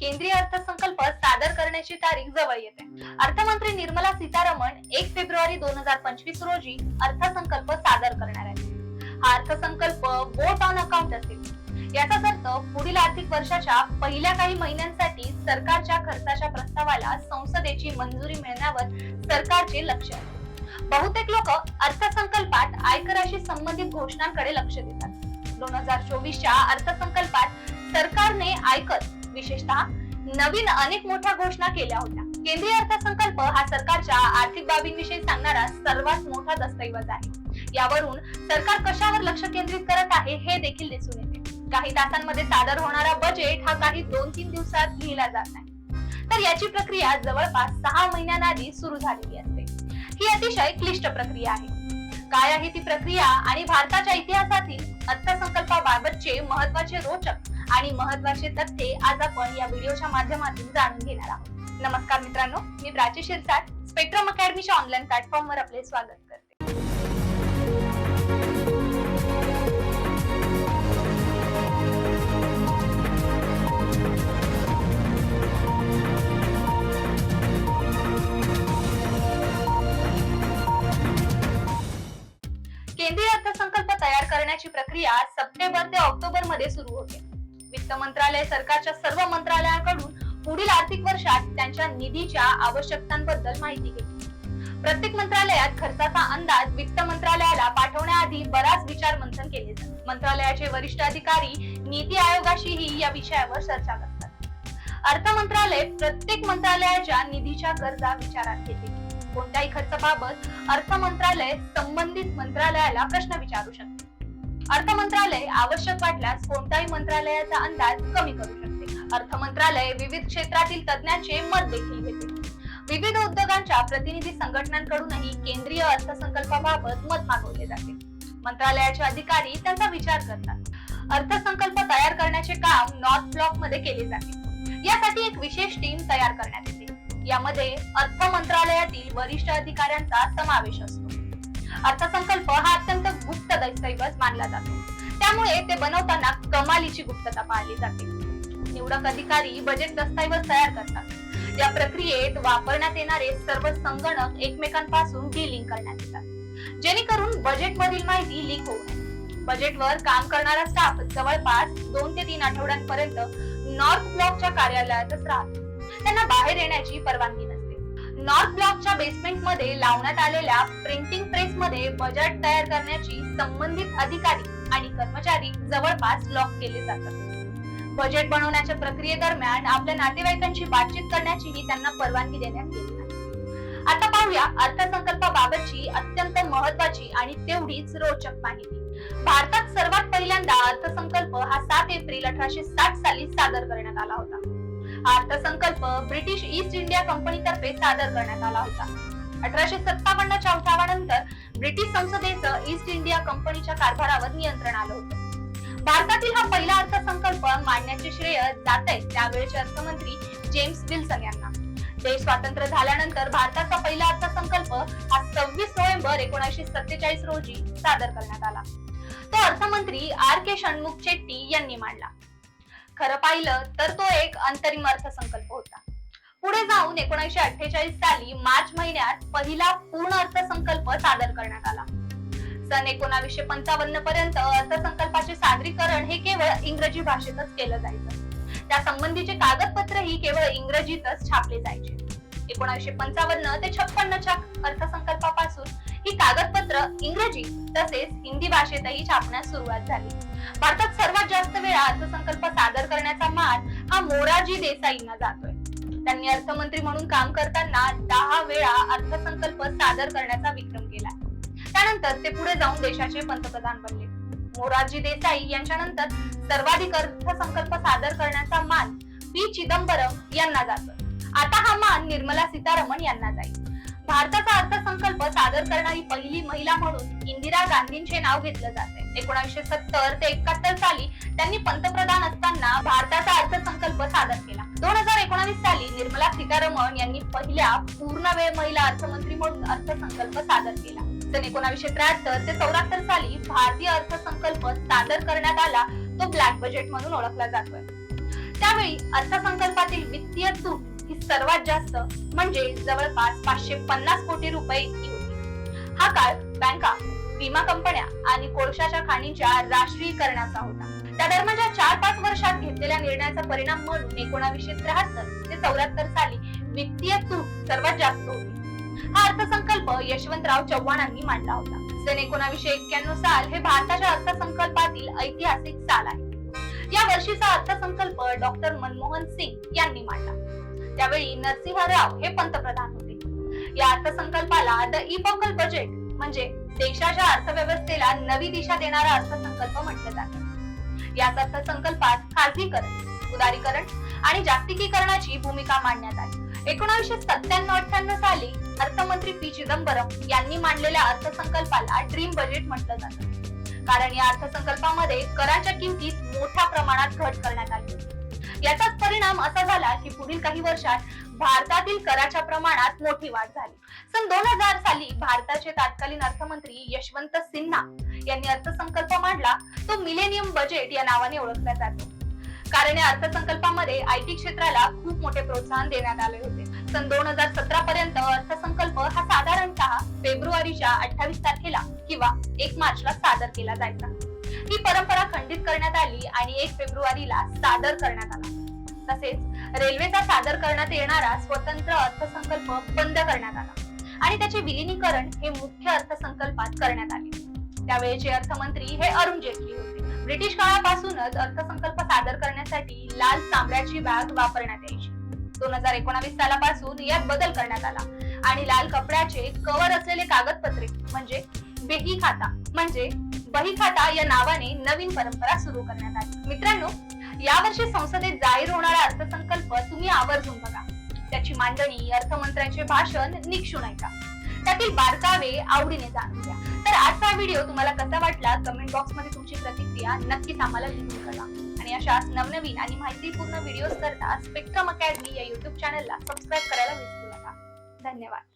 केंद्रीय अर्थसंकल्प सादर करण्याची तारीख जवळ येते. अर्थमंत्री निर्मला सीतारामन एक फेब्रुवारी दोन हजार पंचवीस रोजी अर्थसंकल्प सादर करणार आहे हा अर्थसंकल्प वोट ऑन अकाउंट असेल. याचाच अर्थ पुढील आर्थिक वर्षाच्या पहिल्या काही महिन्यांसाठी सरकारच्या खर्चाच्या प्रस्तावाला संसदेची मंजुरी मिळण्यावर सरकारचे लक्ष आहे. बहुतेक लोक अर्थसंकल्पात आयकराशी संबंधित घोषणांकडे लक्ष देतात. दोन हजार चोवीसच्या अर्थसंकल्पात सरकारने आयकर विशेषतः नवीन अनेक मोठ्या घोषणा केल्या होत्या. केंद्रीय अर्थसंकल्प हा सरकारच्या आर्थिक बाबींविषयी सांगणारा सर्वात मोठा दस्तऐवज आहे. यावरून सरकार कशावर लक्ष केंद्रित करत आहे हे देखील दिसून येते. काही तासांमध्ये सादर होणारा बजेट हा काही दोन तीन दिवसात लिहिला जात नाही. तर याची प्रक्रिया जवळपास सहा महिन्यांआधी सुरू झालेली असते. ही अतिशय क्लिष्ट प्रक्रिया आहे. काय आहे ती प्रक्रिया आणि भारताच्या इतिहासात अर्थसंकल्पाबाबतचे महत्त्वाचे रोचक आणि महत्त्वाचे तथ्य आज आपण या व्हिडिओच्या माध्यमातून जाणून घेणार आहोत. नमस्कार मित्रांनो मी प्राची शिरसाट स्पेक्ट्रम अकॅडमीच्या ऑनलाईन प्लॅटफॉर्मवर आपले स्वागत. केंद्रीय अर्थसंकल्प तयार करण्याची प्रक्रिया सप्टेंबर ते ऑक्टोबरमध्ये सुरू होते. वित्त मंत्रालय सरकारच्या सर्व मंत्रालयाकडून पुढील आर्थिक वर्षात त्यांच्या निधीच्या आवश्यकतांबद्दल माहिती घेते प्रत्येक मंत्रालयात खर्चाचा अंदाज वित्त मंत्रालयाला पाठवण्याआधी बराच विचार मंथन केले जाते मंत्रालयाचे वरिष्ठ अधिकारी नीती आयोगाशीही या विषयावर चर्चा करतात. अर्थ मंत्रालय प्रत्येक मंत्रालयाच्या निधीच्या गरजा विचारात घेते. कोणत्याही खर्चाबाबत अर्थ मंत्रालय संबंधित मंत्रालयाला प्रश्न विचारू शकते. अर्थ मंत्रालय आवश्यक वाटल्यास कोणत्याही मंत्रालयाचा अंदाज कमी करू शकते. अर्थ मंत्रालय विविध क्षेत्रातील तज्ञांचे मत देखील घेते. विविध उद्योगांच्या प्रतिनिधी संघटनांकडूनही केंद्रीय अर्थसंकल्पाबाबत मत मागवले जाते. मंत्रालयाचे अधिकारी त्यांचा विचार करतात. अर्थसंकल्प तयार करण्याचे काम नॉर्थ ब्लॉकमध्ये केले जाते. यासाठी एक विशेष टीम तयार करण्यात येते. यामध्ये अर्थ मंत्रालयातील वरिष्ठ अधिकाऱ्यांचा समावेश असतो. अर्थसंकल्प हा अत्यंत गुप्त दस्तऐवज मानला जातो. त्यामुळे ते बनवताना कमालीची गुप्तता पाळली जाते. निवडक अधिकारी बजेट दस्तऐवज तयार करतात. या प्रक्रियेत वापरण्यात येणारे सर्व संगणक एकमेकांपासून डिलिंक करण्यात येतात. जेणेकरून बजेट मधील माहिती लीक होऊ नये. बजेटवर काम करणारा स्टाफ जवळपास दोन ते तीन आठवड्यांपर्यंत नॉर्थ ब्लॉकच्या कार्यालयातच राहतो. त्यांना बाहेर येण्याची परवानगी नसते. नॉर्थ ब्लॉकच्या बेसमेंटमध्ये लावण्यात आलेल्या प्रिंटिंग प्रेस मध्ये बजेट तयार करण्याची संबंधित अधिकारी आणि कर्मचारी जवळपास लॉक केले जातात. बजेट बनवण्याच्या प्रक्रियेदरम्यान आपल्या नातेवाईकांशी बातचीत करण्याचीही त्यांना परवानगी देण्यात येत नाही. आता पाहूया अर्थसंकल्पाबाबतची अत्यंत महत्वाची आणि तेवढीच रोचक माहिती. भारतात सर्वात पहिल्यांदा अर्थसंकल्प हा सात एप्रिल अठराशे साठ साली सादर करण्यात आला होता. अर्थसंकल्प ब्रिटिश ईस्ट इंडिया कंपनीतर्फे सादर करण्यात आला होता. अठराशे सत्तावन्नच्या उठावानंतर ब्रिटिश संसदेचं ईस्ट इंडिया कंपनीच्या कारभारावर नियंत्रण आलं होतं. भारतातील हा पहिला अर्थसंकल्प मांडण्याचे श्रेय जात आहे त्यावेळेचे अर्थमंत्री जेम्स विल्सन यांना. देश स्वातंत्र्य झाल्यानंतर भारताचा पहिला अर्थसंकल्प हा सव्वीस नोव्हेंबर एकोणीसशे सत्तेचाळीस रोजी सादर करण्यात आला. तो अर्थमंत्री आर के षण्मुख शेट्टी यांनी मांडला. खरं पाहिलं तर तो एक अंतरिम अर्थसंकल्प होता. पुढे जाऊन एकोणीसशे अठ्ठेचाळीस साली मार्च महिन्यात पहिला पूर्ण अर्थसंकल्प सादर करण्यात आला. सन एकोणावीसशे पंचावन्न पर्यंत अर्थसंकल्पाचे सादरीकरण हे केवळ इंग्रजी भाषेतच केलं जायचं. त्या संबंधीचे कागदपत्रही केवळ इंग्रजीतच छापले जायचे. एकोणीसशे पंचावन्न ते छप्पन्नच्या अर्थसंकल्पापासून ही कागदपत्र इंग्रजी तसेच हिंदी भाषेतही छापण्यास सुरुवात झाली. भारतात सर्वात जास्त वेळा अर्थसंकल्प सादर करण्याचा मान हा मोरारजी देसाईंना जातोय. त्यांनी अर्थमंत्री म्हणून काम करताना दहा वेळा अर्थसंकल्प सादर करण्याचा विक्रम केला त्यानंतर ते पुढे जाऊन देशाचे पंतप्रधान बनले. मोरारजी देसाई यांच्यानंतर सर्वाधिक अर्थसंकल्प सादर करण्याचा मान पी. चिदंबरम यांना जातो आता हा मान निर्मला सीतारमण यांना जाईल. भारताचा अर्थसंकल्प सादर करणारी पहिली महिला म्हणून इंदिरा गांधींचे नाव घेतलं जात. एकोणीसशे सत्तर ते एकाहत्तर साली त्यांनी पंतप्रधान असताना भारताचा अर्थसंकल्प सादर केला. दोन हजार एकोणावीस साली निर्मला सीतारमण यांनी पहिल्या पूर्ण वेळ महिला अर्थमंत्री म्हणून अर्थसंकल्प सादर केला. सन एकोणाशे त्र्याहत्तर ते चौऱ्याहत्तर साली भारतीय अर्थसंकल्प सादर करण्यात आला तो ब्लॅक बजेट म्हणून ओळखला जातोय. त्यावेळी अर्थसंकल्पातील वित्तीय तूट ही सर्वात जास्त म्हणजे जवळपास पाचशे पन्नास कोटी रुपये इतकी होती. हा काळ बँका विमा कंपन्या आणि कोळशाच्या खाणींच्या राष्ट्रीयकरणाचा होता. त्या दरम्यानच्या चार पाच वर्षात घेतलेल्या निर्णयाचा परिणाम म्हणून एकोणावीसशे त्र्याहत्तर ते चौऱ्याहत्तर साली वित्तीय तूट सर्वात जास्त होती. हा अर्थसंकल्प यशवंतराव चव्हाणांनी मांडला होता. सन एकोणावीसशे एक्क्याण्णव साल हे भारताच्या अर्थसंकल्पातील ऐतिहासिक साल आहे. या वर्षीचा अर्थसंकल्प डॉक्टर मनमोहन सिंग यांनी मांडला. त्यावेळी नरसिंह राव हे पंतप्रधान होते. या अर्थसंकल्पाला द इपोकल बजेट म्हणजे देशाच्या अर्थव्यवस्थेला नवी दिशा देणारा अर्थसंकल्प म्हटलं जात. याच अर्थसंकल्पात खासगीकरण उदारीकरण आणि जागतिकीकरणाची भूमिका मांडण्यात आली. एकोणीसशे सत्त्याण्णव अठ्ठ्याण्णव साली अर्थमंत्री पी चिदंबरम यांनी मांडलेल्या अर्थसंकल्पाला ड्रीम बजेट म्हटलं जातं. कारण या अर्थसंकल्पामध्ये कराच्या किमतीत मोठ्या प्रमाणात घट करण्यात आली होती. याचाच परिणाम असा झाला की पुढील काही वर्षात भारतातील कराच्या प्रमाणात मोठी वाढ झाली. सन दोन हजार साली भारताचे तत्कालीन अर्थमंत्री यशवंत सिन्हा यांनी अर्थसंकल्प मांडला. तो मिलेनियम बजेट या नावाने ओळखला जातो. कारण या अर्थसंकल्पामध्ये आय टी क्षेत्राला खूप मोठे प्रोत्साहन देण्यात आले होते. सन दोन हजार सतरा पर्यंत अर्थसंकल्प हा साधारणतः फेब्रुवारीच्या अठ्ठावीस तारखेला किंवा एक मार्चला सादर केला जायचा. ही परंपरा खंडित करण्यात आली आणि एक फेब्रुवारीला सादर करण्यात आला. तसेच रेल्वेचा सादर करण्यात येणारा स्वतंत्र अर्थसंकल्प बंद करण्यात आला. आणि त्याचे विलिनीकरण हे मुख्य अर्थसंकल्पात करण्यात आले. त्यावेळेचे अर्थमंत्री हे अरुण जेटली होते. ब्रिटिश काळापासूनच अर्थसंकल्प सादर करण्यासाठी लाल चांबड्याची बॅग वापरण्यात यायची. दोन हजार एकोणावीस सालापासून यात बदल करण्यात आला. आणि लाल कपड्याचे कवर असलेले कागदपत्रे म्हणजे बेही खाता म्हणजे बही खाता या नावाने नवीन परंपरा सुरू करण्यात आली. मित्रांनो यावर्षी संसदेत जाहीर होणारा अर्थसंकल्प तुम्ही आवर्जून बघा. त्याची मांडणी अर्थमंत्र्यांचे भाषण निक्षून ऐका त्यातील बारकावे आवडीने जाणून घ्या. तर आजचा व्हिडिओ तुम्हाला कसा वाटला? कमेंट बॉक्समध्ये तुमची प्रतिक्रिया नक्कीच आम्हाला लिहून करा आणि अशाच नवनवीन आणि माहितीपूर्ण व्हिडिओज करता स्पेक्ट्रम अकॅडमी या युट्यूब चॅनलला सबस्क्राईब करायला विसरू नका. धन्यवाद.